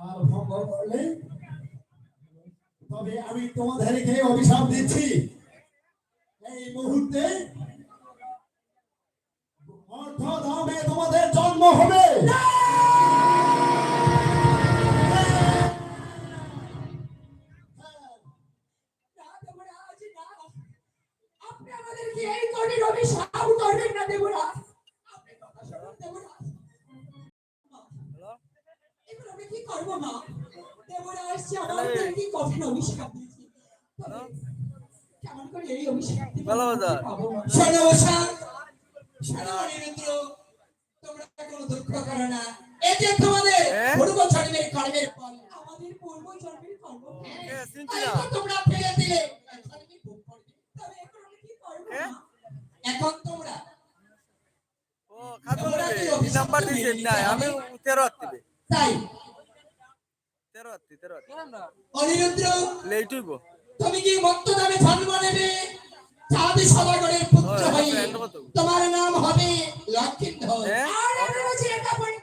আর তবে আমি তোমাদেরকে অভিশাপ দিচ্ছি। এই মুহূর্তে অর্থ দামে তোমাদের জন্ম হবে। আপনি আমাদেরকে এই কঠিন অভিশাপ করবেন না, দেবরাজ। কি করব মা? যে আমাদের কি কঠিন অভিশাপ দিয়েছে তবে কেমন করে এই অভিশাপ দিবে ভালো বাজার। পাবো? মা? শোনো উষা শোনো অনিরুদ্র তোমরা কোনো দুঃখ করো না। এই যে তোমাদের? পূর্ব জন্মের কর্মের ফল আমাদের পূর্ব জন্মের কর্ম এ, চিনছি তাই না তো তোমরা ফেলে দিলে। এখন তোমরা ও খাতো নাম্বার দিয়েছেন? না আমি তেরো হাত দিবে তাই তেরো হাত তেরো হাত অনিরুদ্র লেট তুমি কি মত্ত নামে জন্ম নেবে? চাঁদি সদাগরের পুত্র হয়ে তোমার নাম হবে লক্ষিন্দর। হ্যাঁ? আর আমি বলছি এটা এই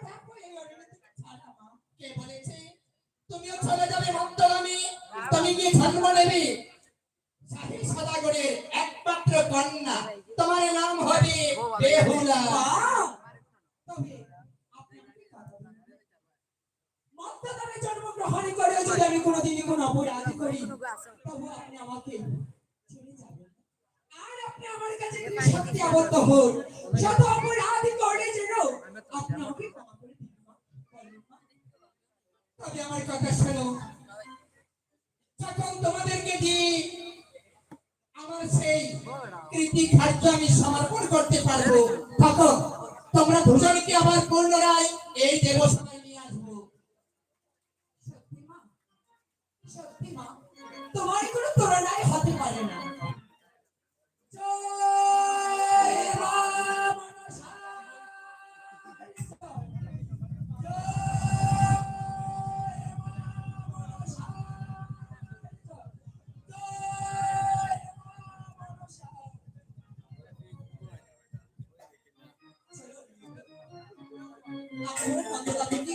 ছাড়া মা কে বলেছে? তুমিও চলে যাবে মত্ত নামে তুমি কি জন্ম নেবে? সদাগরের একমাত্র কন্যা। তোমার নাম হবে বেহুলা তবে আপনি আমাকে কথা দিন। মত্তদানে করে যদি আমি কোনোদিনই কোনো অপরাধ করি তবু আপনি আমাকে ছেড়ে যাবেন আর আপনি আমার কাছে সত্যি আবদ্ধ হন শত অপরাধ করে যেন আপনি আমাকে ক্ষমা করে দিন মা। বলুন মা। তবে আমার কথা শোনো যখন তোমাদেরকে দিয়ে আমার সেই কৃতি খাদ্য আমি সমর্পণ করতে পারব তখন তোমরা দুজনকে আমার পুনরায় এই দেবসভায় নিয়ে আসব সত্যি মা সত্যি মা তোমার কোনো তুলনায় হতে পারে না জয় মা মনসা। জয় মা মনসা। জয় মা মনসা। আমার মন্দিরে কি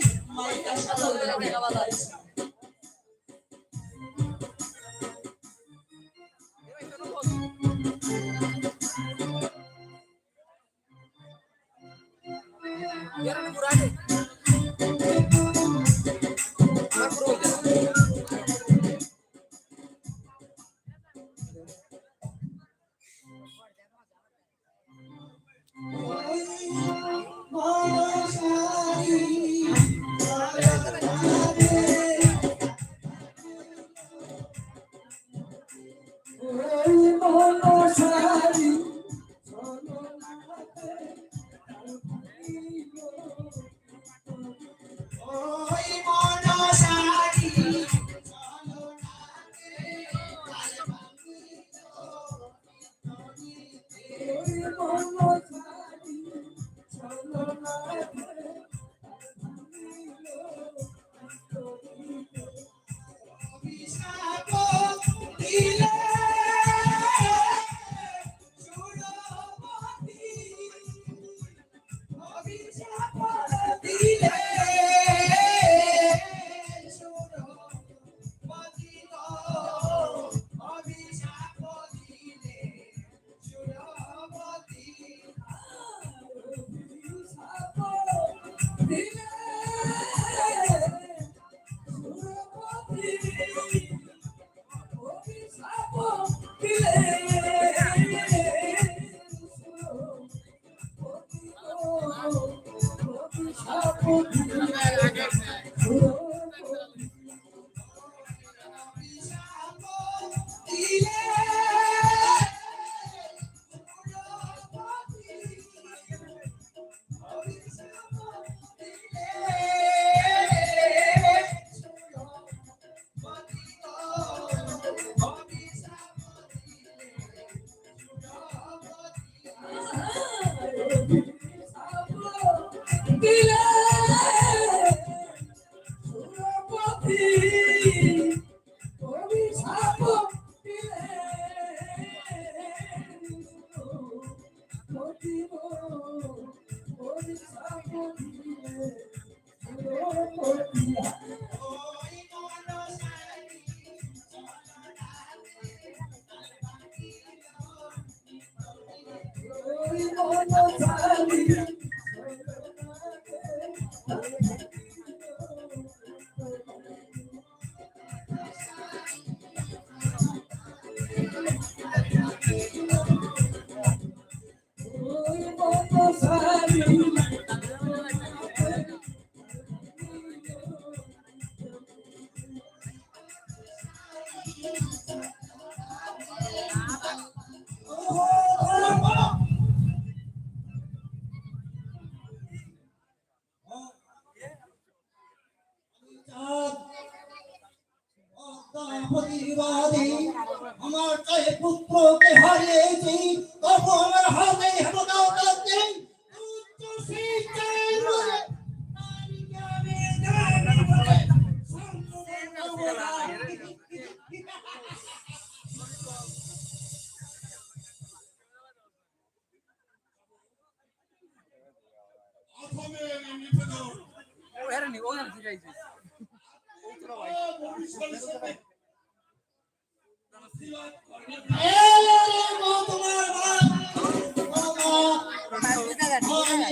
Thank you. আমার ওখানে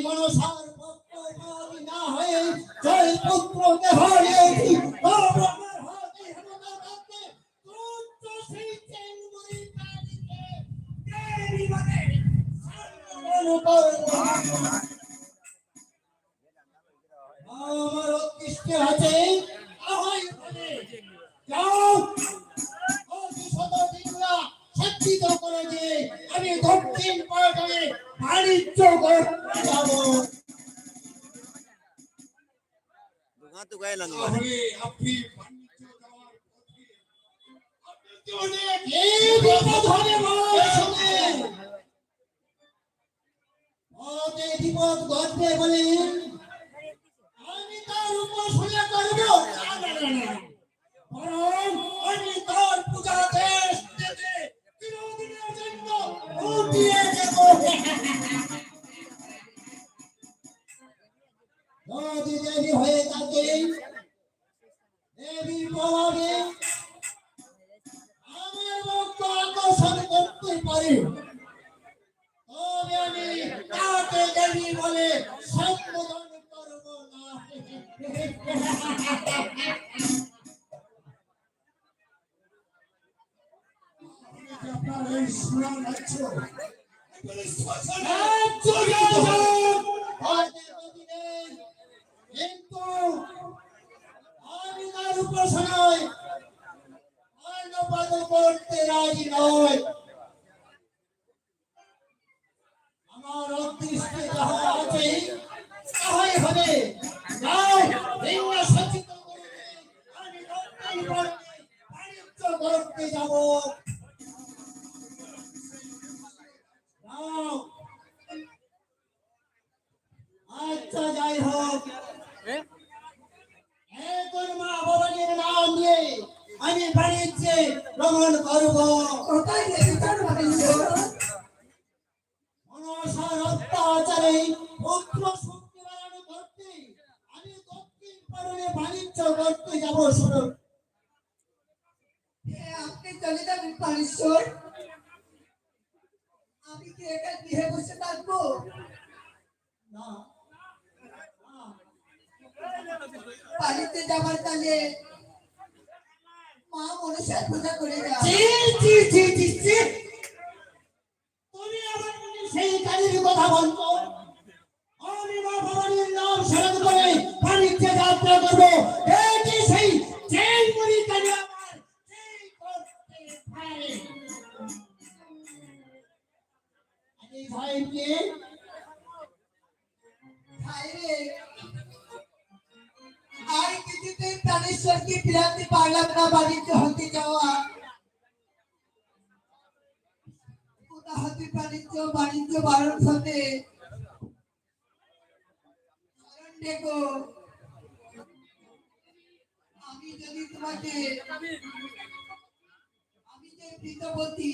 যাও শিক্ষিত করে যে আমি দক্ষিণ পর্যটনে বাণিজ্য করতে যাব আপনি বাণিজ্য যাওয়ার পথে অনেক কিন্তু আমি তার উপাসনায় অন্নপাত করতে রাজি নয় আমার অদৃষ্টে যাহা আছে তাহাই হবে যাও ভিন্ন সচিত করে আমি দক্ষিণ করতে যাব। আচ্ছা যাই হোক। এ? মা ভবানীর নাম নিয়ে আমি বাণিজ্যে ভ্রমণ করব। কোথায় বাণিজ্য? মনসার অত্যাচারে পুত্র শক্তি বাড়ানো করতে আমি দক্ষিণ পারণে বাণিজ্য করতে যাব শুনুন আপনি চলে যাবেন পারেশ্বর একা গৃহে বাড়িতে সেই কথা বলছো? নাম স্মরণ করে বাণিজ্যে যাত্রা করব। যে সেই যেই মুড়ি কাজে আমি ভাইকে ভাইরে আমি যদি তোমাকে আমি যে প্রীতবতী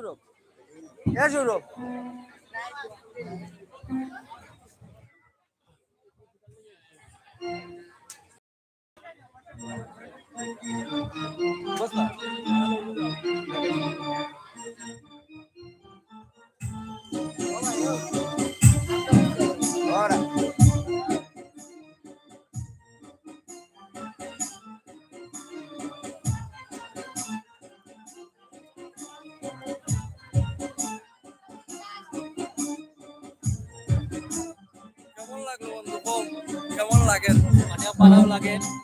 यूरो डेढ़ यूरो बस again.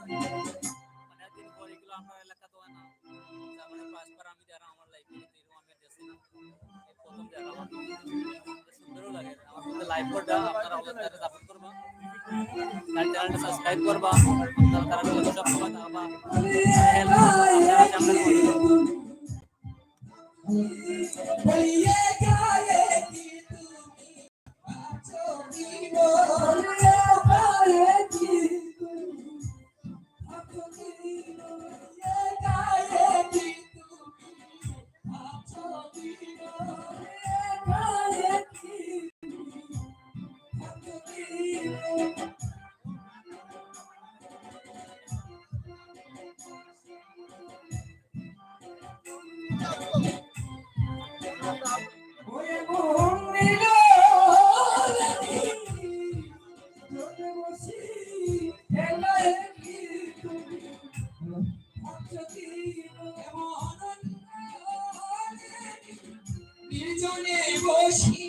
নির্জনে বসি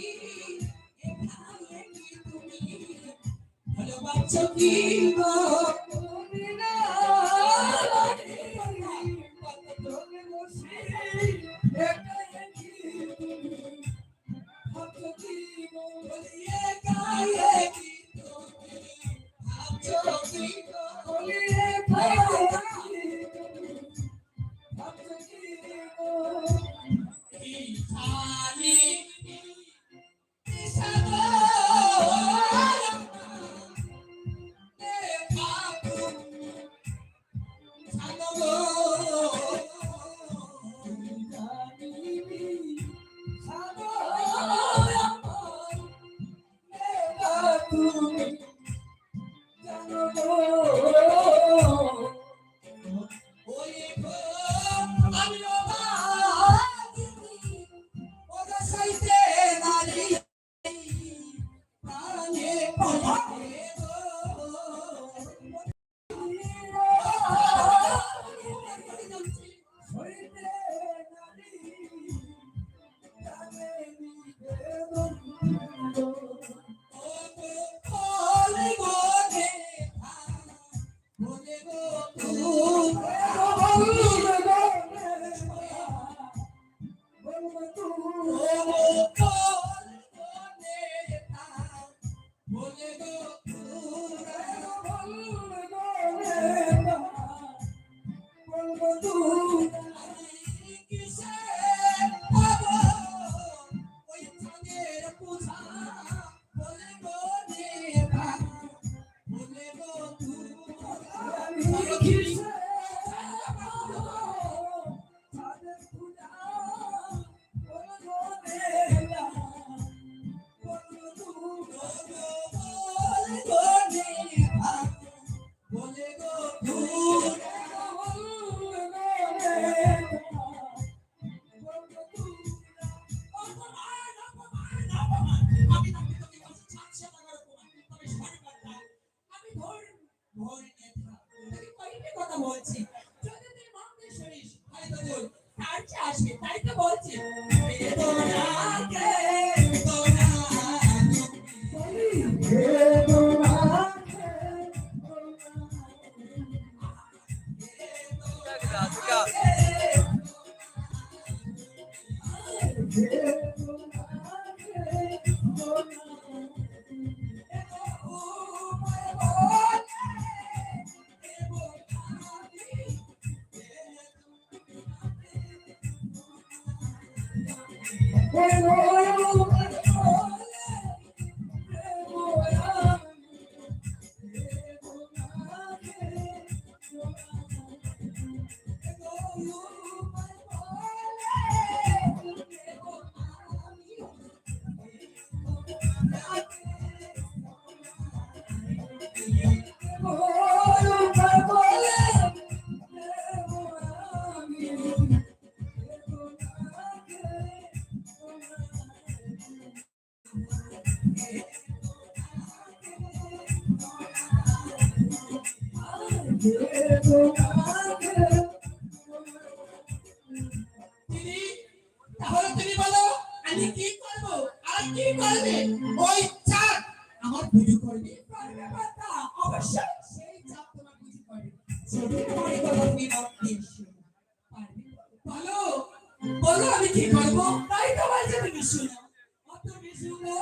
এখানে কি তুমি ভালোবাসো কি গো Glória বলো বলো আমি কি করব তাই তোমার জন্য কিছু না অত কিছু না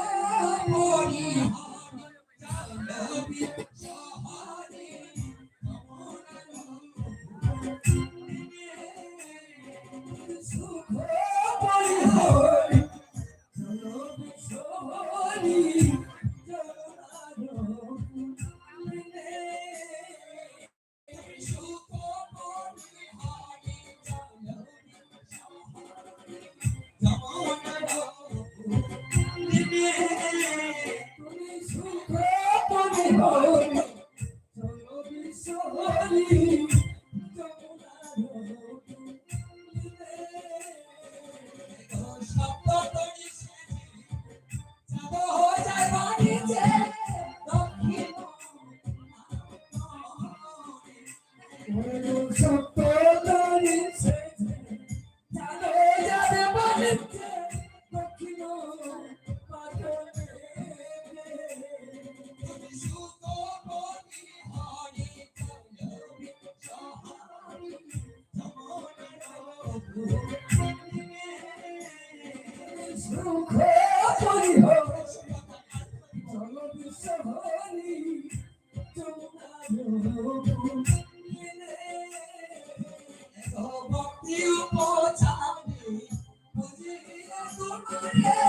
Yeah.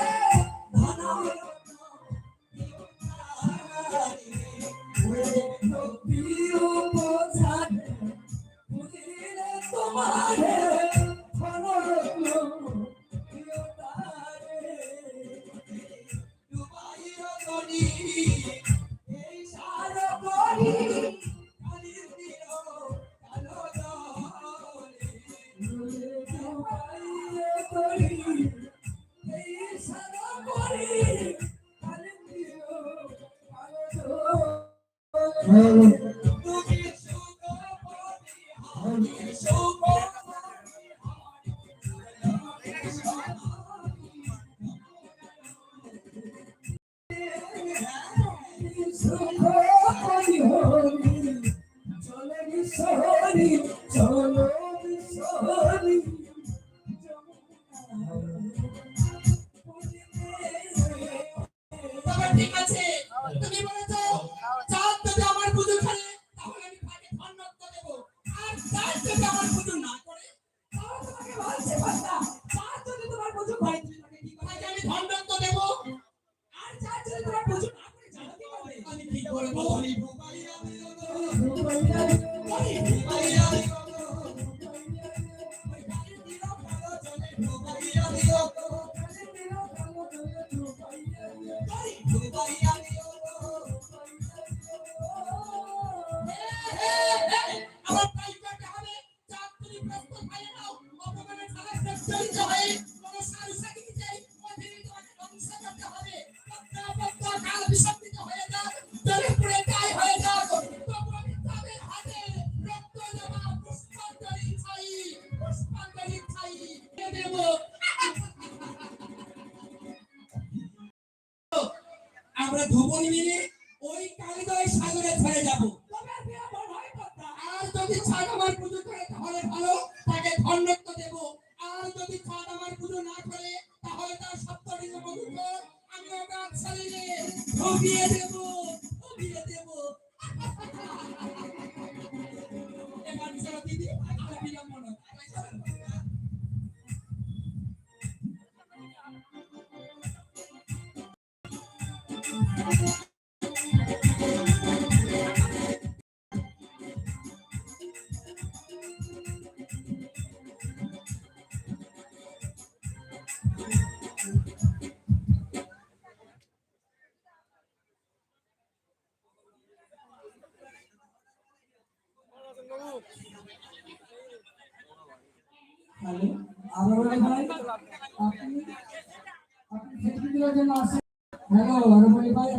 আপনি আপনি সেলফি জন্য আসেন হ্যালো আরবলি ভাই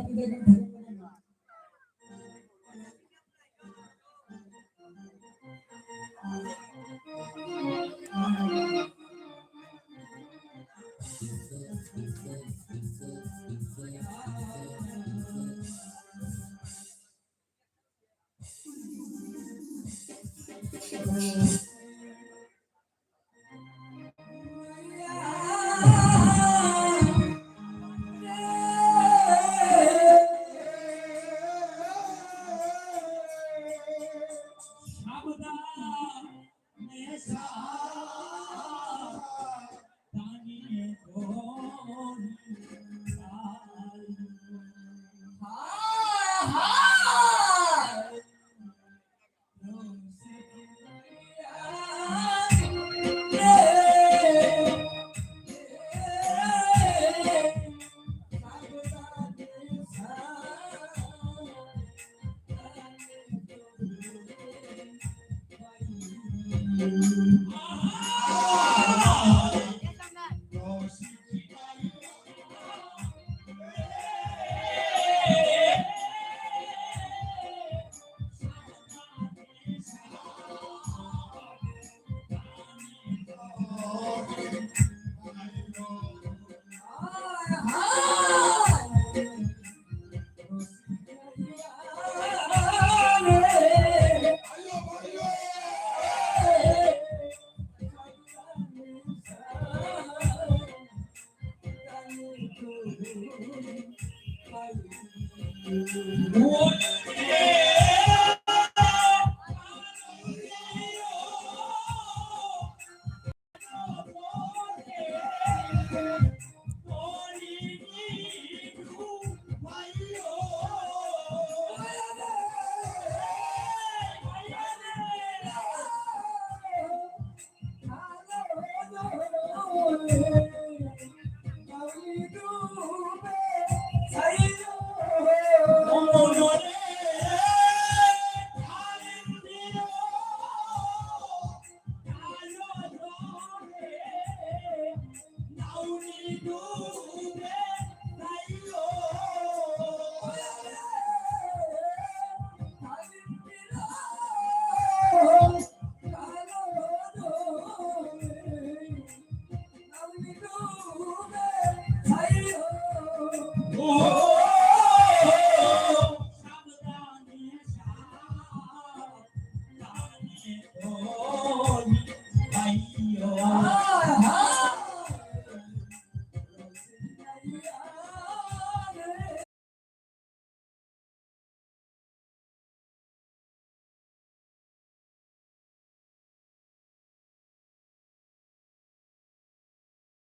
What?